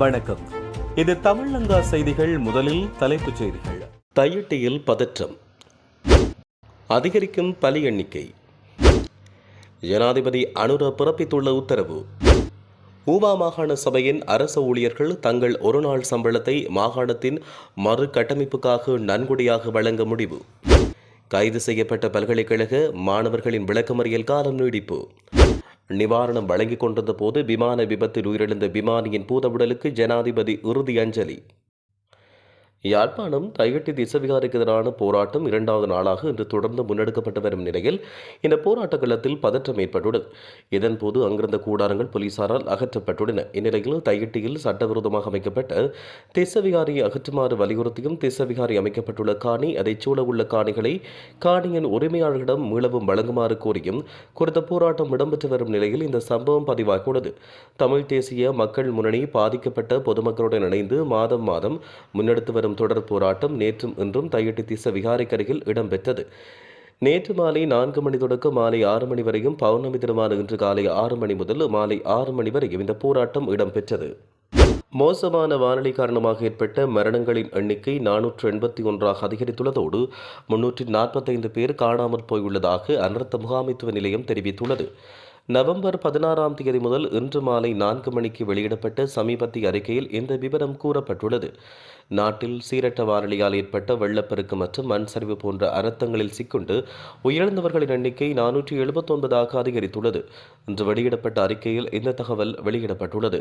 வணக்கம். இது தமிழங்கா செய்திகள் முதலில் தலைப்புச் செய்திகள். தையிட்டியில் பதற்றம். அதிகரிக்கும் பலி எண்ணிக்கை. ஜனாதிபதி அனுர பிறப்பித்துள்ள உத்தரவு. ஊவா மாகாண சபையின் அரச ஊழியர்கள் தங்கள் ஒருநாள் சம்பளத்தை மாகாணத்தின் மறு கட்டமைப்புக்காக நன்கொடையாக வழங்க முடிவு. கைது செய்யப்பட்ட பல்கலைக்கழக மாணவர்களின் விளக்கமறியல் காலம் நீடிப்பு. நிவாரணம் வழங்கிக் கொண்டிருந்த போது விமான விபத்தில் உயிரிழந்த விமானியின் பூதவுடலுக்கு ஜனாதிபதி இறுதி அஞ்சலி. யாழ்ப்பாணம் தையட்டி திசவிகாருக்கு எதிரான போராட்டம் இரண்டாவது நாளாக இன்று தொடர்ந்து முன்னெடுக்கப்பட்டு வரும் நிலையில் இந்த போராட்ட களத்தில் பதற்றம் ஏற்பட்டுள்ளது. இதன்போது அங்கிருந்த கூடாரங்கள் போலீசாரால் அகற்றப்பட்டுள்ளன. இந்நிலையில் தையட்டியில் சட்டவிரோதமாக அமைக்கப்பட்ட திசவிகாரியை அகற்றுமாறு வலியுறுத்தியும் திசவிகாரி அமைக்கப்பட்டுள்ள காணி அதைச் சூழ உள்ள காணிகளை காணியின் உரிமையாளர்களிடம் மீளவும் வழங்குமாறு கோரியும் குறித்த போராட்டம் இடம்பெற்று வரும் நிலையில் இந்த சம்பவம் பதிவாகியுள்ளது. தமிழ் தேசிய மக்கள் முன்னணி பாதிக்கப்பட்ட பொதுமக்களுடன் இணைந்து மாதம் மாதம் முன்னெடுத்து வரும் தொடர் போராட்டம் நேற்றும் இன்றும் தையட்டி திச விகாரைக்கரையில் இடம்பெற்றது. நேற்று மாலை நான்கு மணி தொடக்கம் மாலை ஆறு மணி வரையும் பௌர்ணமி திருமான இன்று காலை ஆறு மணி முதல் மாலை ஆறு மணி வரையும் இந்த போராட்டம் இடம்பெற்றது. மோசமான வானிலை காரணமாக ஏற்பட்ட மரணங்களின் எண்ணிக்கை நானூற்று எண்பத்தி ஒன்றாக அதிகரித்துள்ளதோடு முன்னூற்றி நாற்பத்தைந்து பேர் காணாமல் போயுள்ளதாக அனர்த்த முகாமைத்துவ நிலையம் தெரிவித்துள்ளது. நவம்பர் பதினாறாம் தேதி முதல் இன்று மாலை நான்கு மணிக்கு வெளியிடப்பட்ட சமீபத்திய அறிக்கையில் இந்த விவரம் கூறப்பட்டுள்ளது. நாட்டில் சீரற்ற வாரலியால் ஏற்பட்ட வெள்ளப்பெருக்கு மற்றும் மண் சரிவு போன்ற அர்த்தங்களில் சிக்குண்டு உயிரிழந்தவர்களின் எண்ணிக்கை நானூற்றி எழுபத்தொன்பதாக அதிகரித்துள்ளது. இன்று வெளியிடப்பட்ட அறிக்கையில் இந்த தகவல் வெளியிடப்பட்டுள்ளது.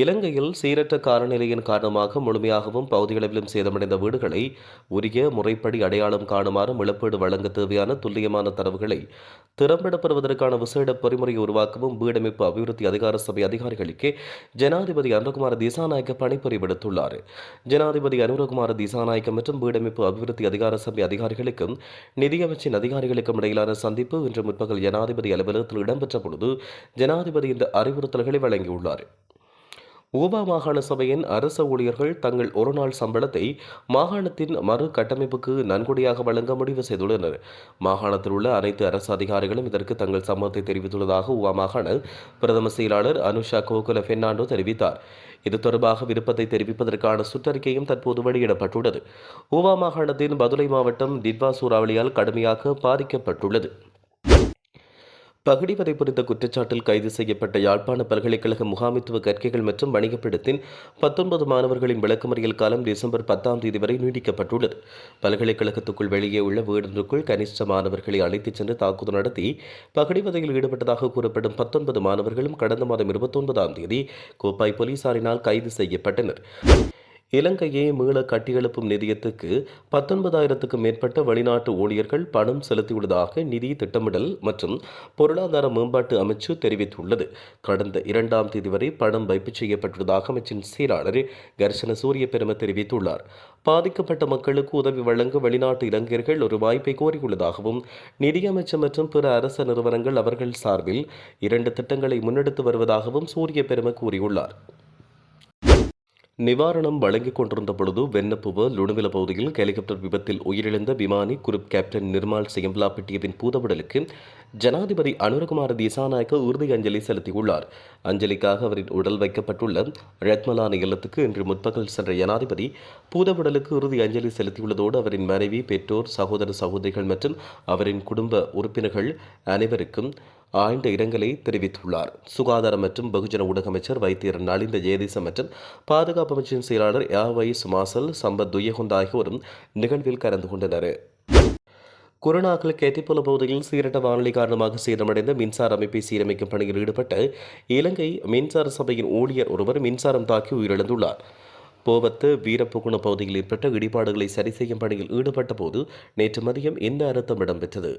இலங்கையில் சீரற்ற காலநிலையின் காரணமாக முழுமையாகவும் பகுதிகளவிலும் சேதமடைந்த வீடுகளை உரிய முறைப்படி அடையாளம் காணுமாறும் இழப்பீடு வழங்க தேவையான துல்லியமான தரவுகளை திறம்பட பெறுவதற்கான விசேட பொறிமுறையை உருவாக்கவும் வீடமைப்பு அபிவிருத்தி அதிகார சபை அதிகாரிகளுக்கு ஜனாதிபதி அனுரகுமார் திசாநாயக்க பணிப்புரை விடுத்துள்ளார். ஜனாதிபதி அனுரகுமார் திசாநாயக்க மற்றும் வீடமைப்பு அபிவிருத்தி அதிகார சபை அதிகாரிகளுக்கும் நிதியமைச்சின் அதிகாரிகளுக்கும் இடையிலான சந்திப்பு இன்று முற்பகல் ஜனாதிபதி அலுவலகத்தில் இடம்பெற்ற பொழுது ஜனாதிபதி இந்த அறிவுறுத்தல்களை வழங்கியுள்ளார். ஊபா மாகாண சபையின் அரச ஊழியர்கள் தங்கள் ஒருநாள் சம்பளத்தை மாகாணத்தின் மறு கட்டமைப்புக்கு நன்கொடையாக வழங்க முடிவு செய்துள்ளனர். மாகாணத்தில் உள்ள அனைத்து அரசு அதிகாரிகளும் இதற்கு தங்கள் சம்மதத்தை தெரிவித்துள்ளதாக ஊபா மாகாண பிரதம செயலாளர் அனுஷா கோகுல பெர்னாண்டோ தெரிவித்தார். இது தொடர்பாக விருப்பத்தை தெரிவிப்பதற்கான சுற்றறிக்கையும் தற்போது வெளியிடப்பட்டுள்ளது. ஊவா மாகாணத்தின் பதுளை மாவட்டம் திட்வா சூறாவளியால் கடுமையாக பாதிக்கப்பட்டுள்ளது. பகடிவதை புரிந்த குற்றச்சாட்டில் கைது செய்யப்பட்ட யாழ்ப்பாண பல்கலைக்கழக முகாமித்துவ கற்கைகள் மற்றும் வணிகப்பிடத்தின் பத்தொன்பது மாணவர்களின் விளக்கமறியல் காலம் டிசம்பர் பத்தாம் தேதி வரை நீடிக்கப்பட்டுள்ளது. பல்கலைக்கழகத்துக்குள் வெளியே உள்ள வீடொன்றுக்குள் கனிஷ்ட மாணவர்களை அழைத்துச் சென்று தாக்குதல் நடத்தி பகடிவதையில் ஈடுபட்டதாக கூறப்படும் பத்தொன்பது மாணவர்களும் கடந்த மாதம் இருபத்தொன்பதாம் தேதி கோப்பாய் போலீசாரினால் கைது செய்யப்பட்டனர். இலங்கையை மீள கட்டியெழுப்பும் நிதியத்துக்கு பத்தொன்பதாயிரத்துக்கும் மேற்பட்ட வெளிநாட்டு ஊழியர்கள் பணம் செலுத்தியுள்ளதாக நிதி திட்டமிடல் மற்றும் பொருளாதார மேம்பாட்டு அமைச்சு தெரிவித்துள்ளது. கடந்த இரண்டாம் தேதி வரை பணம் வைப்பு செய்யப்பட்டுள்ளதாக அமைச்சின் செயலாளர் கர்ஷன சூரிய பெரும தெரிவித்துள்ளார். பாதிக்கப்பட்ட மக்களுக்கு உதவி வழங்க வெளிநாட்டு இளைஞர்கள் ஒரு வாய்ப்பை கோரியுள்ளதாகவும் நிதியமைச்சர் மற்றும் பிற அரச நிறுவனங்கள் அவர்கள் சார்பில் இரண்டு திட்டங்களை முன்னெடுத்து வருவதாகவும் சூரிய பெரும கூறியுள்ளார். நிவாரணம் வழங்கிக் கொண்டிருந்த பொழுது வெண்ணப்புவ லுணுவில பகுதியில் ஹெலிகாப்டர் விபத்தில் உயிரிழந்த விமானி குரூப் கேப்டன் நிர்மால் சியம்பலாப்பட்டியவின் பூதவுடலுக்கு ஜனாதிபதி அனுரகுமார திசாநாயக்க உறுதி அஞ்சலி செலுத்தியுள்ளார். அஞ்சலிக்காக அவரின் உடல் வைக்கப்பட்டுள்ள ரத்மலான இல்லத்துக்கு இன்று முற்பகல் சென்ற ஜனாதிபதி பூதவுடலுக்கு உறுதி அஞ்சலி செலுத்தியுள்ளதோடு அவரின் மனைவி பெற்றோர் சகோதர சகோதரிகள் மற்றும் அவரின் குடும்ப உறுப்பினர்கள் அனைவருக்கும் ஆழ்ந்த இரங்கலை தெரிவித்துள்ளார். சுகாதாரம் மற்றும் பகுஜன ஊடக அமைச்சர் வைத்தியர் நலிந்த ஜெயதீசம் மற்றும் பாதுகாப்பு அமைச்சின் செயலாளர் யாவை சுமாசல் சம்பத் துயகுந்த ஆகியோரும் நிகழ்வில் கலந்து கொண்டனர். கொரோனாக்கள் கேத்திப்புல பகுதியில் சீரட்ட வானிலை காரணமாக சேதமடைந்த மின்சார அமைப்பை சீரமைக்கும் பணியில் ஈடுபட்ட இலங்கை மின்சார சபையின் ஊழியர் ஒருவர் மின்சாரம் தாக்கி உயிரிழந்துள்ளார். போவத்து வீரப்புகுண பகுதியில் ஏற்பட்ட இடிபாடுகளை சரி செய்யும் பணியில் ஈடுபட்ட போது நேற்று மதியம் இந்த அர்த்தம் இடம்பெற்றது.